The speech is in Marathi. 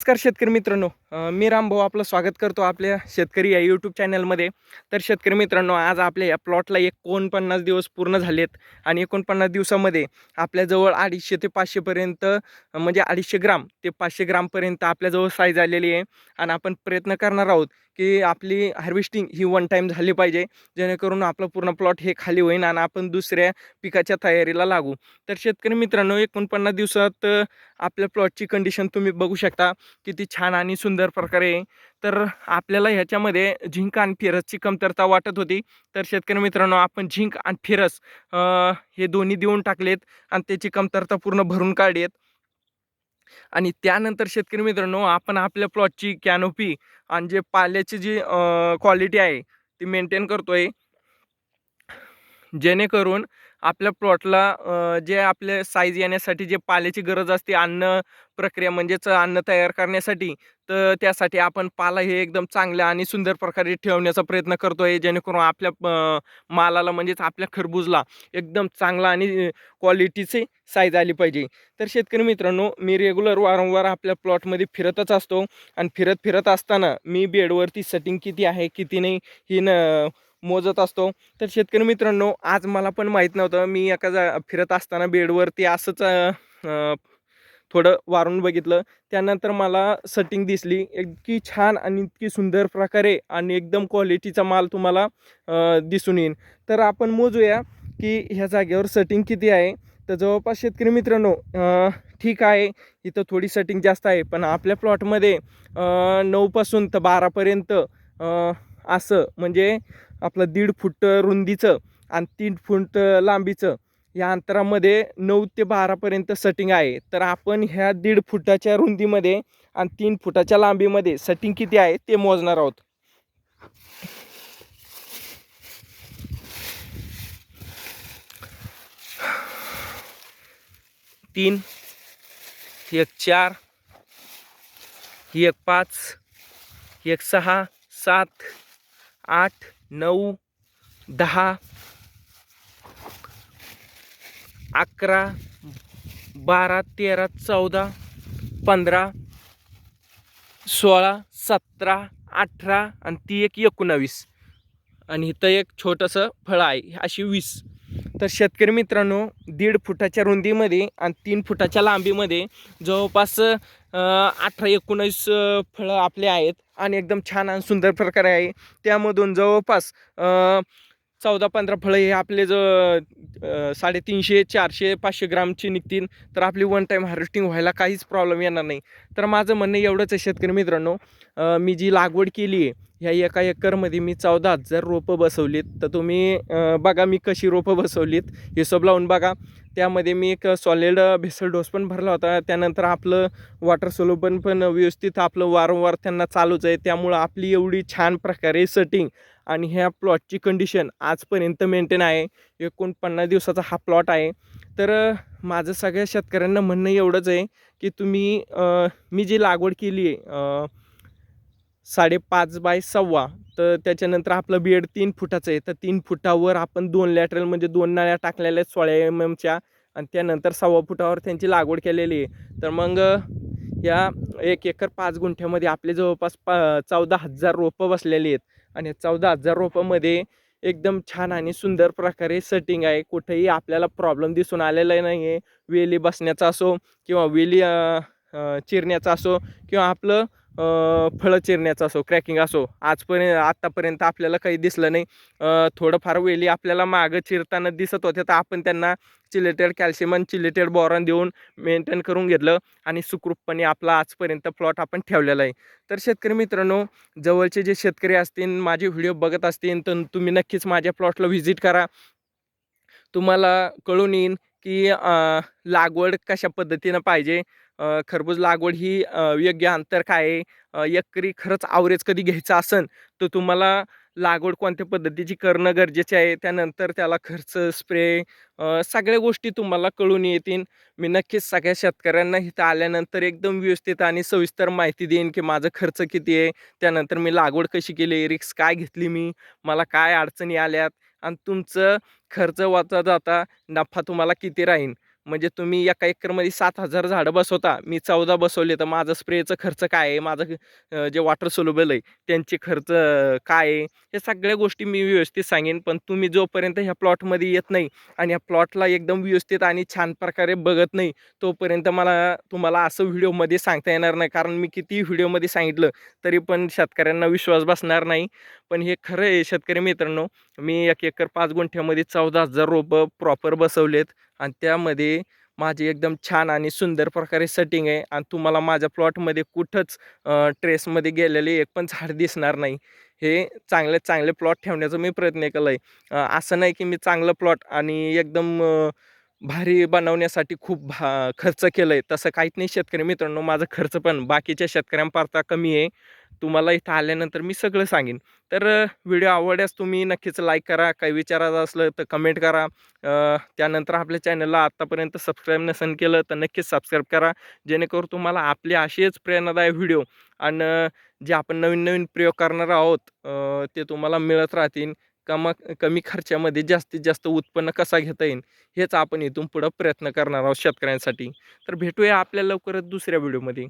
नमस्कार शेतकरी मित्रांनो. मी रामभाऊ आपलं स्वागत करतो आपल्या शेतकरी या यूट्यूब चॅनलमध्ये तर शेतकरी मित्रांनो आज आपल्या या प्लॉटला एकोणपन्नास दिवस पूर्ण झालेत आणि एकोणपन्नास दिवसामध्ये आपल्याजवळ अडीचशे ते पाचशेपर्यंत म्हणजे अडीचशे ग्राम ते पाचशे ग्रामपर्यंत आपल्याजवळ साईज आलेली आहे. आणि आपण प्रयत्न करणार आहोत की आपली हार्वेस्टिंग ही वन टाईम झाली पाहिजे जेणेकरून आपलं पूर्ण प्लॉट हे खाली होईन आणि आपण दुसऱ्या पिकाच्या तयारीला लागू. तर शेतकरी मित्रांनो एकोणपन्नास दिवसात आपल्या प्लॉटची कंडिशन तुम्ही बघू शकता. किती छान आणि सुंदर प्रकारे. आहे. तर आपल्याला ह्याच्यामध्ये झिंक आणि फिरसची कमतरता वाटत होती. तर शेतकरी मित्रांनो आपण झिंक आणि फिरस हे दोन्ही देऊन टाकलेत आणि त्याची कमतरता पूर्ण भरून काढली आणि त्यानंतर शेतकरी मित्रांनो आपण आपल्या प्लॉटची कॅनोपी आणि जे पाल्याची जी क्वालिटी आहे ती मेंटेन करतोय. जेणेकरून आपल्या प्लॉटला जे आपले साईज येण्यासाठी जे पाल्याची गरज असते अन्न प्रक्रिया म्हणजेच अन्न तयार करण्यासाठी तर त्यासाठी आपण पाला हे एकदम चांगल्या आणि सुंदर प्रकारे ठेवण्याचा प्रयत्न करतो आहे जेणेकरून आपल्या मालाला म्हणजेच आपल्या खरबूजला एकदम चांगला आणि क्वालिटीचे साईज आली पाहिजे. तर शेतकरी मित्रांनो मी रेग्युलर वारंवार आपल्या प्लॉटमध्ये फिरतच असतो आणि फिरत फिरत असताना मी बेडवरती सेटिंग किती आहे किती नाही ही न मोजत असतो. तर शेतकरी मित्रांनो आज मला पण माहीत नव्हतं मी एका जा फिरत असताना बेडवरती असंच थोडं वारून बघितलं. त्यानंतर मला सेटिंग दिसली इतकी छान आणि इतकी सुंदर प्रकारे आणि एकदम क्वालिटीचा माल तुम्हाला दिसून येईल तर आपण मोजूया की ह्या जागेवर सेटिंग किती आहे. तर जवळपास शेतकरी मित्रांनो ठीक आहे. इथं थोडी सेटिंग जास्त आहे पण आपल्या प्लॉटमध्ये नऊपासून तर बारापर्यंत असं म्हणजे आपलं दीड फूट रुंदीचं आणि तीन फूट लांबीचं या अंतरामध्ये नऊ ते बारापर्यंत सटिंग आहे. तर आपण ह्या दीड फुटाच्या रुंदीमध्ये आणि तीन फुटाच्या लांबीमध्ये सटिंग किती आहे ते मोजणार आहोत. तीन एक चार एक पाच एक सहा सात आठ नऊ दहा अकरा बारा तेरा चौदा पंधरा सोळा सतरा अठरा आणि ती एक एकोणावीस. आणि इथं एक छोटंसं फळ आहे अशी वीस. तर शेतकरी मित्रांनो दीड फुटाच्या रुंदीमध्ये आणि तीन फुटाच्या लांबीमध्ये जवळपास अठरा एकोणावीस फळं आपले आहेत आणि एकदम छान आणि सुंदर प्रकारे आहे. त्यामधून जवळपास चौदा पंधरा फळं हे आपले ज साडेतीनशे चारशे पाचशे ग्रामची निघतील. तर आपली वन टाईम हार्वेस्टिंग व्हायला काहीच प्रॉब्लेम येणार नाही. तर माझं म्हणणं एवढंच आहे शेतकरी मित्रांनो. मी जी लागवड केली आहे ह्या एका एकरमध्ये मी चौदा हजार रोपं बसवलीत. तर तुम्ही बघा मी कशी रोपं बसवलीत. हिशोब लावून बघा. त्यामध्ये मी एक सॉलिड भेसल डोस पण भरला होता. त्यानंतर आपलं वॉटर सोलोपन पण व्यवस्थित आपलं वारंवार त्यांना चालूच आहे. त्यामुळं आपली एवढी छान प्रकारे सेटिंग आणि ह्या प्लॉटची कंडिशन आजपर्यंत मेंटेन आहे. एकोणपन्नास दिवसाचा हा प्लॉट आहे. तर माझं सगळ्या शेतकऱ्यांना म्हणणं एवढंच आहे की तुम्ही मी जी लागवड केली आहे साडेपाच बाय सव्वा. तर त्याच्यानंतर आपलं बेड तीन फुटाचं आहे. तर तीन फुटावर आपण दोन लॅटरल म्हणजे दोन नळ्या टाकलेल्या आहेत सोळा एम एमच्या आणि त्यानंतर सव्वा फुटावर त्यांची लागवड केलेली आहे. तर मग या एक एकर पाच गुंठ्यामध्ये आपले जवळपास पा चौदा हजार रोपं बसलेली आहेत. आणि चौदा हजार रोपामध्ये एकदम छान आणि सुंदर प्रकारे सेटिंग आहे. कुठेही आपल्याला प्रॉब्लेम दिसून आलेला नाही आहे वेली बसण्याचा असो किंवा वेली चिरण्याचा असो किंवा आपलं फळं चिरण्याचा असो क्रॅकिंग असो आजपर्यंत आत्तापर्यंत आपल्याला काही दिसलं नाही. थोडंफार वेली आपल्याला मागं चिरताना दिसत होत्या तर आपण त्यांना चिलेटेड कॅल्शियम आणि चिलेटेड बॉरॉन देऊन मेंटेन करून घेतलं आणि सुखरूपपणे आपला आजपर्यंत प्लॉट आपण ठेवलेला आहे. तर शेतकरी मित्रांनो जवळचे जे शेतकरी असतील माझे व्हिडिओ बघत असतील तर तुम्ही नक्कीच माझ्या प्लॉटला व्हिजिट करा. तुम्हाला कळून येईन की लागवड कशा पद्धतीनं पाहिजे. खरबूज लागवड ही योग्य अंतर काय आहे? एकरी खरंच आवरेज कधी घ्यायचं असेल तर तुम्हाला लागवड कोणत्या पद्धतीची करणं गरजेचे आहे? त्यानंतर त्याला खर्च स्प्रे सगळ्या गोष्टी तुम्हाला कळून येतील. मी नक्कीच सगळ्या शेतकऱ्यांना इथं आल्यानंतर एकदम व्यवस्थित आणि सविस्तर माहिती देईन की माझं खर्च किती आहे. त्यानंतर मी लागवड कशी केली रिक्स काय घेतली मी मला काय अडचणी आल्यात आणि तुमचं खर्च वाचा जाता नफा तुम्हाला किती राहील म्हणजे तुम्ही एका एकरमध्ये सात हजार झाडं बसवता. मी चौदा बसवले तर माझं स्प्रेचं खर्च काय आहे? माझं जे वॉटर सोल्युबल आहे त्यांचे खर्च काय आहे? हे सगळ्या गोष्टी मी व्यवस्थित सांगेन. पण तुम्ही जोपर्यंत ह्या प्लॉटमध्ये येत नाही आणि ह्या प्लॉटला एकदम व्यवस्थित आणि छान प्रकारे बघत नाही तोपर्यंत मला तुम्हाला असं व्हिडिओमध्ये सांगता येणार नाही. कारण मी किती व्हिडिओमध्ये सांगितलं तरी पण शेतकऱ्यांना विश्वास बसणार नाही. पण हे खरं आहे शेतकरी मित्रांनो मी एक एकर पाच गुंठ्यामध्ये चौदा हजार रोपं प्रॉपर बसवलेत. आणि त्यामध्ये माझी एकदम छान आणि सुंदर प्रकारे सेटिंग आहे. आणि तुम्हाला माझ्या प्लॉटमध्ये कुठंच ट्रेसमध्ये गेलेले एक पण झाड दिसणार नाही. हे चांगले चांगले प्लॉट ठेवण्याचा मी प्रयत्न केला आहे असं नाही की मी चांगलं प्लॉट आणि एकदम भारी बनवण्यासाठी खूप भा खर्च केलं आहे तसं काहीच नाही शेतकरी मित्रांनो. माझा खर्च पण बाकीच्या शेतकऱ्यांपारता कमी आहे. तुम्हाला इथं आल्यानंतर मी सगळं सांगेन. तर व्हिडिओ आवडल्यास तुम्ही नक्कीच लाईक करा काही विचारायचं असलं तर कमेंट करा. त्यानंतर आपल्या चॅनलला आत्तापर्यंत सबस्क्राईब नसेल केलं तर नक्कीच सबस्क्राईब करा. जेणेकरून तुम्हाला आपले असेच प्रेरणादायक व्हिडिओ आणि जे आपण नवीन नवीन प्रयोग करणार आहोत ते तुम्हाला मिळत राहतील. कमा कमी खर्चामध्ये जास्तीत जास्त उत्पन्न कसा घेता येईल हेच आपण इथून पुढं प्रयत्न करणार आहोत शेतकऱ्यांसाठी. तर भेटूया आपल्या लवकरच दुसऱ्या व्हिडिओमध्ये.